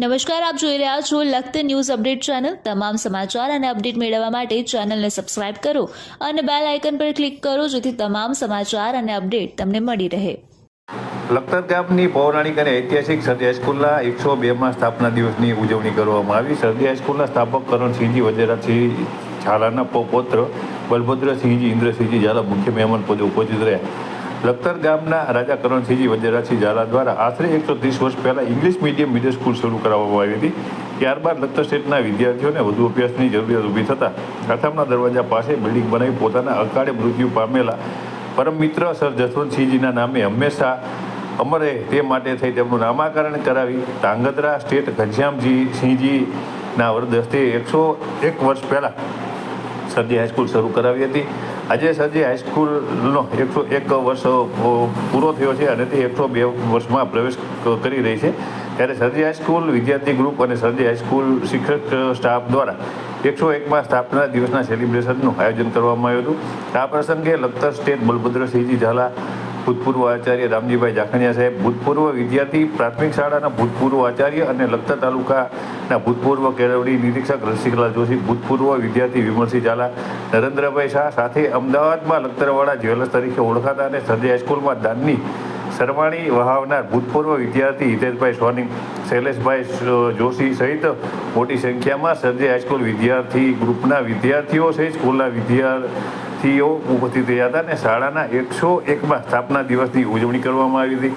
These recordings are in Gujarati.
નમસ્કાર, આપ જોઈ રહ્યા છો લખત ન્યૂઝ અપડેટ ચેનલ. તમામ સમાચાર અને અપડેટ મેળવવા માટે ચેનલને સબસ્ક્રાઇબ કરો અને બેલ આઇકન પર ક્લિક કરો જેથી તમામ સમાચાર અને અપડેટ તમને મળી રહે. લખતર ગામની પૌરાણિક અને ઐતિહાસિક સરદી હાઈસ્કૂલના એકસો બેમાં સ્થાપના દિવસની ઉજવણી કરવામાં આવી. સરદી હાઈસ્કૂલના સ્થાપક કરણસિંહજી વજેરાસિંહ ઝાલાના પૌપોત્ર બલભદ્રસિંહજી, ઇન્દ્રસિંહજી ઝાલા મુખ્ય મહેમાન પદે ઉપસ્થિત રહ્યા. લખતર ગામના રાજા કરણસિંહજી વજેરાસિંહ ઝાલા દ્વારા આશરે એકસો ત્રીસ વર્ષ પહેલાં ઇંગ્લિશ મીડિયમ મિડલ સ્કૂલ શરૂ કરાવવામાં આવી હતી. ત્યારબાદ લખતર સ્ટેટના વિદ્યાર્થીઓને વધુ અભ્યાસની જરૂરિયાત ઊભી થતાં કાથામના દરવાજા પાસે બિલ્ડિંગ બનાવી પોતાના અકાળે મૃત્યુ પામેલા પરમ મિત્ર સર જસવંતસિંહજીના નામે હંમેશા અમરે તે માટે થઈ તેમનું નામાકરણ કરાવી ધાંગધ્રા સ્ટેટ ઘનશ્યામજી સિંહજીના વરદસ્તે એકસો એક વર્ષ પહેલાં સરદી હાઈસ્કૂલ શરૂ કરાવી હતી. આજે સરજી હાઈસ્કૂલનો એકસો એક વર્ષ પૂરો થયો છે અને તે એકસો બે વર્ષમાં પ્રવેશ કરી રહી છે. ત્યારે સરજી હાઈસ્કૂલ વિદ્યાર્થી ગ્રુપ અને સરજી હાઈસ્કૂલ શિક્ષક સ્ટાફ દ્વારા એકસો એકમાં સ્થાપના દિવસના સેલિબ્રેશનનું આયોજન કરવામાં આવ્યું હતું. આ પ્રસંગે લખતર સ્ટેટ બલભદ્રસિંહજી ઝાલા ભૂતપૂર્વ આચાર્ય રામજીભાઈ જાખણિયા સાહેબ, ભૂતપૂર્વ વિદ્યાર્થી પ્રાથમિક શાળાના ભૂતપૂર્વ આચાર્ય અને લખતર તાલુકાના ભૂતપૂર્વ કેળવણી નિરીક્ષક રસિકલાલ જોશી, ભૂતપૂર્વ વિદ્યાર્થી વિમલસિંહ ઝાલા, નરેન્દ્રભાઈ શાહ સાથે અમદાવાદમાં લખતરવાળા જ્વેલર્સ તરીકે ઓળખાતા અને સરજય હાઈસ્કૂલમાં દાનની સરવાણી વહાવનાર ભૂતપૂર્વ વિદ્યાર્થી હિતેશભાઈ સોની, શૈલેષભાઈ જોશી સહિત મોટી સંખ્યામાં સર્જે હાઈસ્કૂલ વિદ્યાર્થી ગ્રુપના વિદ્યાર્થીઓ સહિત સ્કૂલના વિદ્યાર્થીઓ ઉપસ્થિત રહ્યા હતા અને શાળાના એકસો એકમાં સ્થાપના દિવસની ઉજવણી કરવામાં આવી હતી.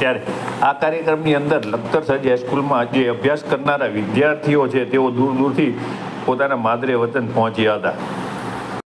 ત્યારે આ કાર્યક્રમની અંદર લખતર સરજી હાઈસ્કૂલમાં જે અભ્યાસ કરનારા વિદ્યાર્થીઓ છે તેઓ દૂર દૂરથી પોતાના માદરે વતન પહોંચ્યા હતા.